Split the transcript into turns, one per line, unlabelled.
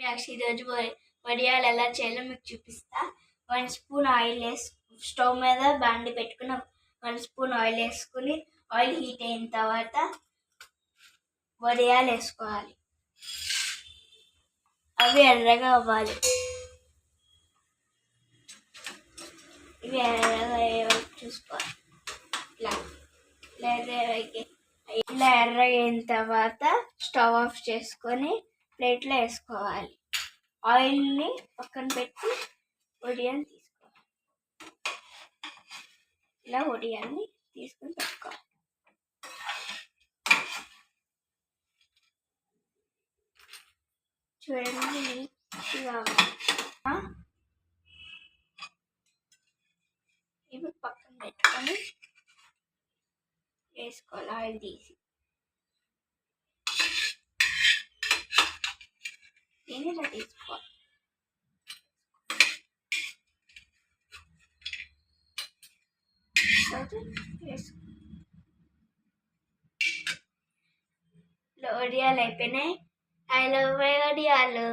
Next ఈరోజు వడియాలు ఎలా చేయాలో మీకు చూపిస్తా. వన్ స్పూన్ ఆయిల్ వేసి స్టవ్ మీద బాండి పెట్టుకుని వన్ స్పూన్ ఆయిల్ వేసుకుని ఆయిల్ హీట్ అయిన తర్వాత వడియాలు వేసుకోవాలి. అవి ఎర్రగా అవ్వాలి. ఇవి ఎర్రగా చూసుకోవాలి. ఇలా ఇలా ఎర్రగా ఇలా ఎర్రగా అయిన తర్వాత స్టవ్ ఆఫ్ చేసుకొని ప్లేట్లో వేసుకోవాలి. ఆయిల్ని పక్కన పెట్టి వడియాలు తీసుకోవాలి. ఇలా వడియాల్ని తీసుకొని పెట్టుకోవాలి. చూడండి నీట్గా ఇవి పక్కన పెట్టుకొని వేసుకోవాలి ఆయిల్ తీసి. దీన్ని ఇలా తీసుకోవాలి తర్వాత వేసుకో వడియాలు అయిపోయినాయి హలో వడియాలు